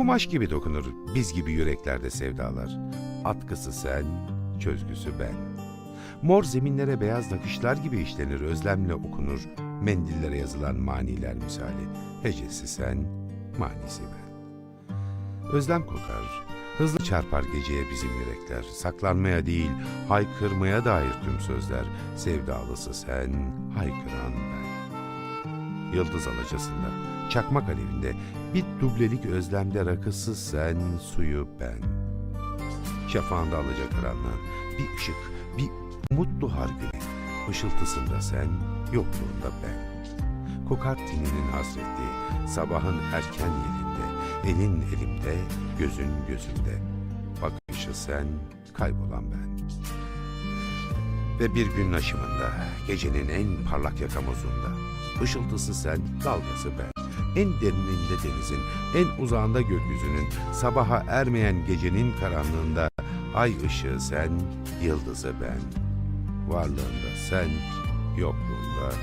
Kumaş gibi dokunur biz gibi yüreklerde sevdalar. Atkısı sen, çözgüsü ben. Mor zeminlere beyaz nakışlar gibi işlenir, özlemle okunur. Mendillere yazılan maniler misali. Hecesi sen, manisi ben. Özlem kokar, hızlı çarpar geceye bizim yürekler. Saklanmaya değil, haykırmaya dair tüm sözler. Sevdalısı sen, haykıran ben. Yıldız alacasında, çakmak alevinde, bir dublelik özlemde rakısız sen, suyu ben. Şafağında alacak karanlığın, bir ışık, bir umut doğar güne. Işıltısında sen, yokluğunda ben. Kokar teninin hasretliği, sabahın erken yerinde, elin elimde, gözün gözümde. Bakışı sen, kaybolan ben. Ve bir gün aşımında, gecenin en parlak yakamozunda, ışıltısı sen, dalgası ben. En derininde denizin, en uzağında gökyüzünün, sabaha ermeyen gecenin karanlığında, ay ışığı sen, yıldızı ben. Varlığında sen, yokluğunda